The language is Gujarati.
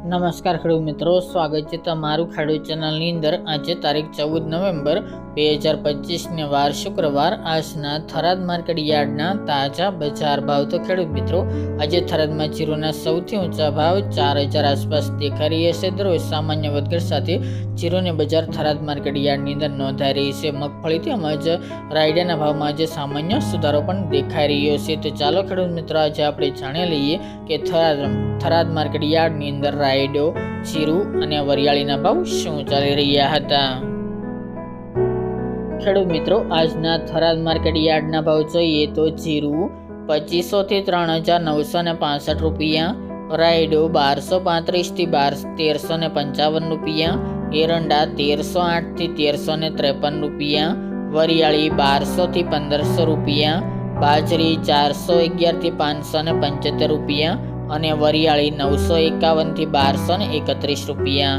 નમસ્કાર ખેડૂત મિત્રો સ્વાગત છે તમારું ખેડૂત ચેનલની અંદર. આજે તારીખ ચૌદ નવેમ્બર બે હજાર પચીસને વાર શુક્રવાર આજના થરાદ માર્કેટ યાર્ડના તાજા બજાર ભાવ તો ખેડૂત મિત્રો, આજે થરાદમાં જીરુના સૌથી ઊંચા ભાવ ચાર હજાર આસપાસ દેખાઈ રહ્યા છે. દરરોજ સામાન્ય વધઘટ સાથે જીરોની બજાર થરાદ માર્કેટ યાર્ડની અંદર નોંધાઈ રહી છે. મગફળી તેમજ રાયડાના ભાવમાં આજે સામાન્ય સુધારો પણ દેખાઈ રહ્યો છે. તો ચાલો ખેડૂત મિત્રો, આજે આપણે જાણી લઈએ કે થરાદ થરાદ માર્કેટ યાર્ડની અંદર રાયડો, જીરું અને વરિયાળીના ભાવ શું ચાલી રહ્યા હતા. ખેડૂત મિત્રો, આજના થરાદ માર્કેટ યાર્ડના ભાવ જોઈએ તો જીરું પચીસો થી ત્રણ હજાર નવસો ને પાસઠ રૂપિયા, રાયડો બારસો પાંત્રીસથી બાર તેરસો ને પંચાવન રૂપિયા, એરંડા તેરસો આઠથી તેરસો ને ત્રેપન રૂપિયા, વરિયાળી બારસોથી પંદરસો રૂપિયા, બાજરી ચારસો અગિયારથી પાંચસો ને પંચોતેર રૂપિયા અને વરિયાળી નવસો એકાવનથી બારસો ને એકત્રીસ રૂપિયા.